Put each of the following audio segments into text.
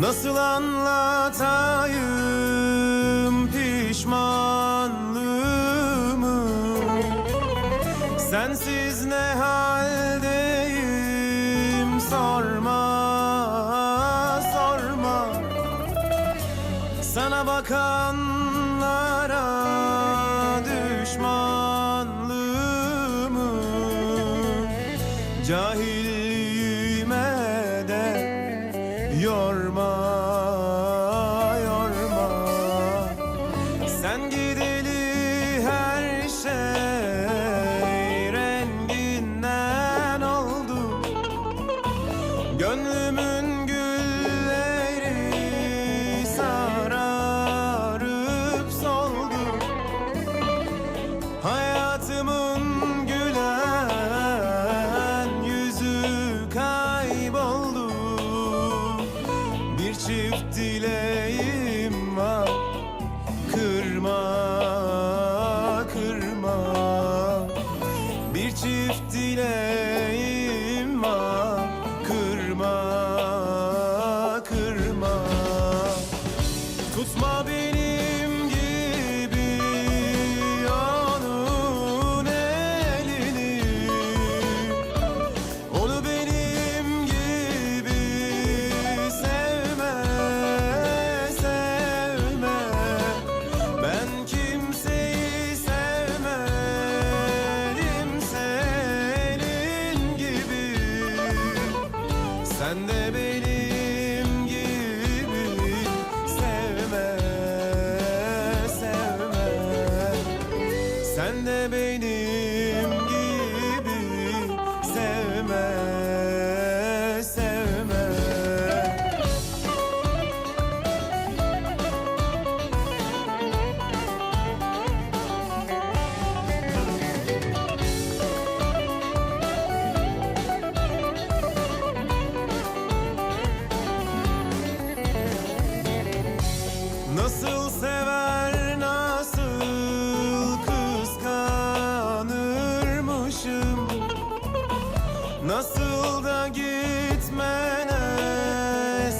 Nasıl anlatayım pişmanlığımı? Sensiz ne haldeyim? Sorma sorma. Sana bakanlara düşmanlığımı? Cahilliğime de yorma Sen gideli her şey renginden oldu. Gönlümün Sen de benim gibi sevme, sevme. Sen de benim Nasıl da gitmene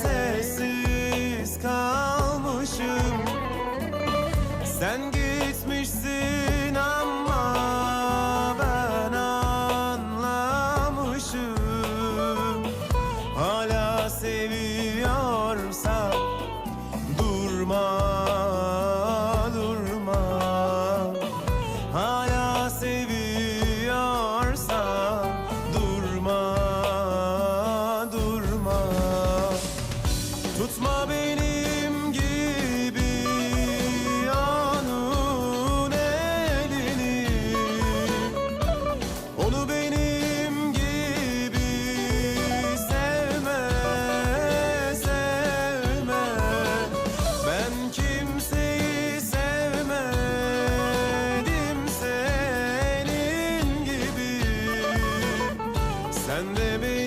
sessiz kalmışım. Sen gitmişsin Sen de beni